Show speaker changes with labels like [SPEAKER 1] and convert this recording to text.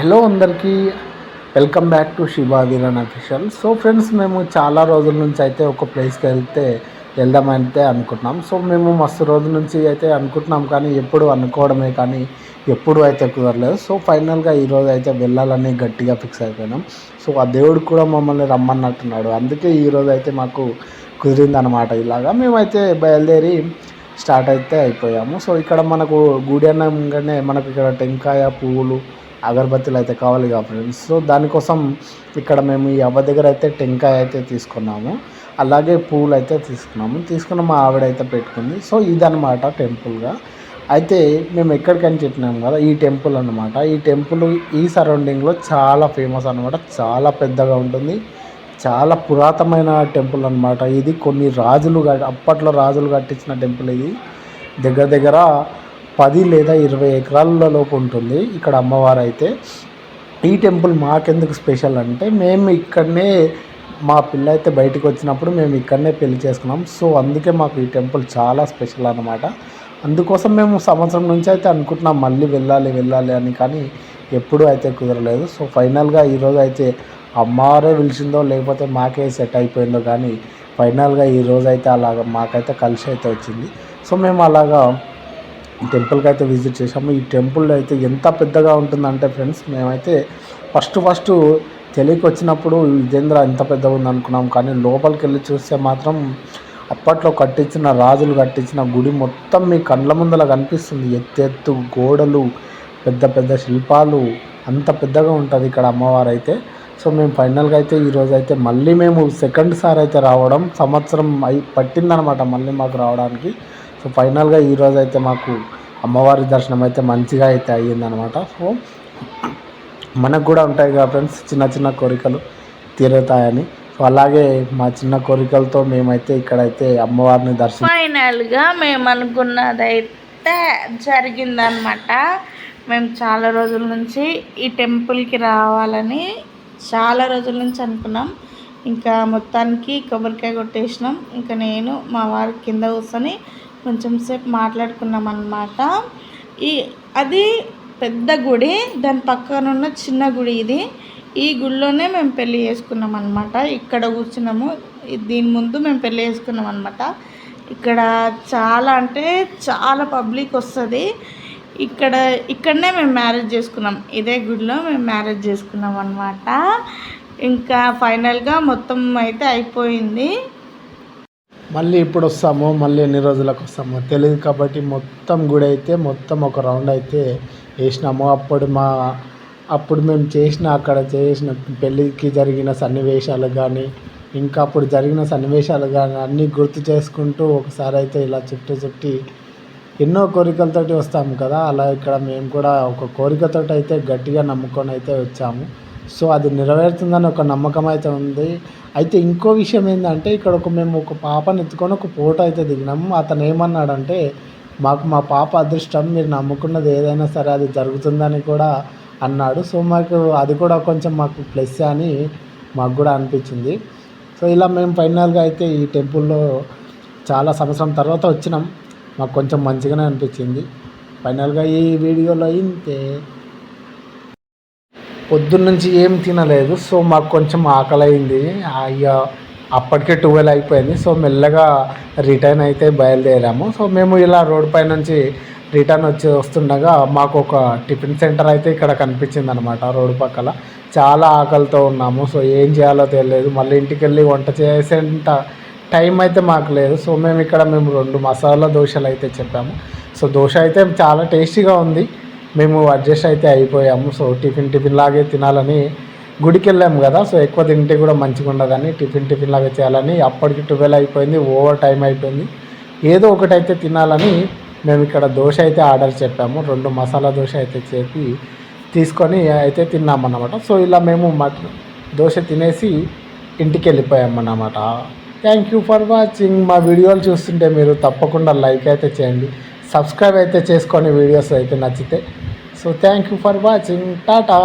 [SPEAKER 1] Hello అందరికీ. Welcome back to Shivadiran official so friends మేము చాలా రోజుల నుంచి అయితే ఒక ప్లేస్కి వెళ్తే వెళ్దామైతే అనుకుంటున్నాం సో మేము మస్తు రోజుల నుంచి అయితే అనుకుంటున్నాం కానీ ఎప్పుడు అనుకోవడమే కానీ ఎప్పుడు అయితే కుదరలేదు. సో ఫైనల్గా ఈరోజు అయితే వెళ్ళాలని గట్టిగా ఫిక్స్ అయిపోయినాం. సో ఆ దేవుడు కూడా మమ్మల్ని రమ్మన్నట్టున్నాడు. అందుకే ఈరోజు అయితే మాకు కుదిరిందనమాట ఇలాగా. మేమైతే బయలుదేరి స్టార్ట్ అయితే అయిపోయాము. సో ఇక్కడ మనకు గుడి అనగానే మనకు ఇక్కడ టెంకాయ పువ్వులు అగరబత్తీలు అయితే కావాలి కాబట్టి. సో దానికోసం ఇక్కడ మేము ఈ అవ్వ దగ్గర అయితే టెంకాయ అయితే తీసుకున్నాము. అలాగే పూలు అయితే తీసుకున్నాము. తీసుకున్న మా ఆవిడ అయితే పెట్టుకుంది. సో ఇదనమాట టెంపుల్గా అయితే మేము ఎక్కడికని చెప్పినాం కదా ఈ టెంపుల్ అనమాట ఈ టెంపుల్ ఈ సరౌండింగ్లో చాలా ఫేమస్ అనమాట చాలా పెద్దగా ఉంటుంది. చాలా పురాతనమైన టెంపుల్ అనమాట ఇది కొన్ని రాజులు అప్పట్లో రాజులు కట్టించిన టెంపుల్ ఇది. దగ్గర దగ్గర పది లేదా ఇరవై ఎకరాలలోపు ఉంటుంది ఇక్కడ అమ్మవారు అయితే ఈ టెంపుల్ మాకెందుకు స్పెషల్ అంటే మేము ఇక్కడనే మా పిల్ల అయితే బయటికి వచ్చినప్పుడు మేము ఇక్కడనే పెళ్ళి చేసుకున్నాం. సో అందుకే మాకు ఈ టెంపుల్ చాలా స్పెషల్ అనమాట అందుకోసం మేము సంవత్సరం నుంచి అయితే అనుకుంటున్నాం మళ్ళీ వెళ్ళాలి వెళ్ళాలి అని కానీ ఎప్పుడూ అయితే కుదరలేదు. సో ఫైనల్గా ఈరోజు అయితే అమ్మవారే పిలిచిందో లేకపోతే మాకే సెట్ అయిపోయిందో కానీ ఫైనల్గా ఈరోజు అయితే అలాగ మాకైతే కలిసి అయితే వచ్చింది. సో మేము అలాగా టెంపుల్కి అయితే విజిట్ చేసాము ఈ టెంపుల్ అయితే ఎంత పెద్దగా ఉంటుందంటే ఫ్రెండ్స్ మేమైతే ఫస్ట్ ఫస్ట్ తెలియకి వచ్చినప్పుడు ఇదేంద్ర ఎంత పెద్దగా ఉంది అనుకున్నాం. కానీ లోపలికి వెళ్ళి చూస్తే మాత్రం అప్పట్లో కట్టించిన రాజులు కట్టించిన గుడి మొత్తం మీ కండ్ల ముందల కనిపిస్తుంది. ఎత్తెత్తు గోడలు పెద్ద పెద్ద శిల్పాలు అంత పెద్దగా ఉంటుంది ఇక్కడ అమ్మవారు అయితే సో మేము ఫైనల్గా అయితే ఈరోజు అయితే మళ్ళీ మేము సెకండ్ సార్ అయితే రావడం సంవత్సరం అయి పట్టిందనమాట మళ్ళీ మాకు రావడానికి. సో ఫైనల్గా ఈరోజు అయితే మాకు అమ్మవారి దర్శనం అయితే మంచిగా అయితే అయ్యిందనమాట సో మనకు కూడా ఉంటాయి కదా ఫ్రెండ్స్ చిన్న చిన్న కోరికలు తీరుతాయని. సో అలాగే మా చిన్న కోరికలతో మేమైతే ఇక్కడైతే అమ్మవారిని దర్శనం
[SPEAKER 2] ఫైనల్గా మేము అనుకున్నదైతే జరిగిందనమాట మేము చాలా రోజుల నుంచి ఈ టెంపుల్కి రావాలని చాలా రోజుల నుంచి అనుకున్నాం. ఇంకా మొత్తానికి కొబ్బరికాయ కొట్టేసినాం. ఇంకా నేను మా వారి కింద కూర్చొని కొంచెం సేపు మాట్లాడుకున్నాం అన్నమాట ఈ అది పెద్ద గుడి దాని పక్కన ఉన్న చిన్న గుడి ఇది. ఈ గుడిలోనే మేము పెళ్ళి చేసుకున్నాం అనమాట ఇక్కడ కూర్చున్నాము. దీని ముందు మేము పెళ్ళి చేసుకున్నాం అనమాట ఇక్కడ చాలా అంటే చాలా పబ్లిక్ వస్తుంది. ఇక్కడ ఇక్కడనే మేము మ్యారేజ్ చేసుకున్నాం. ఇదే గుడిలో మేము మ్యారేజ్ చేసుకున్నాం అనమాట ఇంకా ఫైనల్గా మొత్తం అయితే అయిపోయింది.
[SPEAKER 1] మళ్ళీ ఇప్పుడు వస్తాము మళ్ళీ ఎన్ని రోజులకు వస్తాము తెలియదు కాబట్టి మొత్తం గుడి అయితే మొత్తం ఒక రౌండ్ అయితే వేసినాము. అప్పుడు మా అప్పుడు మేము చేసిన అక్కడ చేసిన పెళ్ళికి జరిగిన సన్నివేశాలు కానీ ఇంకా అప్పుడు జరిగిన సన్నివేశాలు కానీ అన్నీ గుర్తు చేసుకుంటూ ఒకసారి అయితే ఇలా చుట్టూ చుట్టి ఎన్నో కోరికలతోటి వస్తాము కదా. అలా ఇక్కడ మేము కూడా ఒక కోరికతోటి అయితే గట్టిగా నమ్ముకొని అయితే వచ్చాము. సో అది నెరవేరుతుందని ఒక నమ్మకం అయితే ఉంది. అయితే ఇంకో విషయం ఏంటంటే ఇక్కడ ఒక మేము ఒక పాపని ఎత్తుకొని ఒక ఫోటో అయితే దిగినాము అతను ఏమన్నాడంటే మాకు మా పాప అదృష్టం మీరు నమ్ముకున్నది ఏదైనా సరే అది జరుగుతుందని కూడా అన్నాడు. సో మాకు అది కూడా కొంచెం మాకు ప్లస్ అని మాకు కూడా అనిపించింది. సో ఇలా మేము ఫైనల్గా అయితే ఈ టెంపుల్లో చాలా సంవత్సరం తర్వాత వచ్చినాం. మాకు కొంచెం మంచిగానే అనిపించింది. ఫైనల్గా ఈ వీడియోలో ఇంతే. పొద్దున్న నుంచి ఏం తినలేదు. సో మాకు కొంచెం ఆకలి అయింది అయ్యా అప్పటికే ట్వెల్వ్ అయిపోయింది. సో మెల్లగా రిటర్న్ అయితే బయలుదేరాము. సో మేము ఇలా రోడ్ పై నుంచి రిటర్న్ వచ్చి వస్తుండగా మాకు ఒక టిఫిన్ సెంటర్ అయితే ఇక్కడ కనిపించింది అనమాట రోడ్డు పక్కల. చాలా ఆకలితో ఉన్నాము. సో ఏం చేయాలో తెలియదు మళ్ళీ ఇంటికి వెళ్ళి వంట చేసేంత టైం అయితే మాకు లేదు. సో మేము ఇక్కడ మేము రెండు మసాలా దోశలు అయితే చెప్పాము. సో దోశ అయితే చాలా టేస్టీగా ఉంది. మేము అడ్జస్ట్ అయితే అయిపోయాము. సో టిఫిన్ టిఫిన్ లాగే తినాలని గుడికి వెళ్ళాము కదా. సో ఎక్కువ తింటే కూడా మంచిగా ఉండదని టిఫిన్ టిఫిన్ లాగా చేయాలని అప్పటికి ట్వెల్వ్ అయిపోయింది. ఓవర్ టైం అయిపోయింది. ఏదో ఒకటి అయితే తినాలని మేము ఇక్కడ దోశ అయితే ఆర్డర్ చెప్పాము. రెండు మసాలా దోశ అయితే చెప్పి తీసుకొని అయితే తిన్నామన్నమాట. సో ఇలా మేము మటన్ దోశ తినేసి ఇంటికి వెళ్ళిపోయామన్నమాట థ్యాంక్ యూ ఫర్ వాచింగ్ మా వీడియోలు చూస్తుంటే మీరు తప్పకుండా లైక్ అయితే చేయండి. సబ్స్క్రైబ్ అయితే చేసుకొని వీడియోస్ అయితే నచ్చితే so thank you for watching tata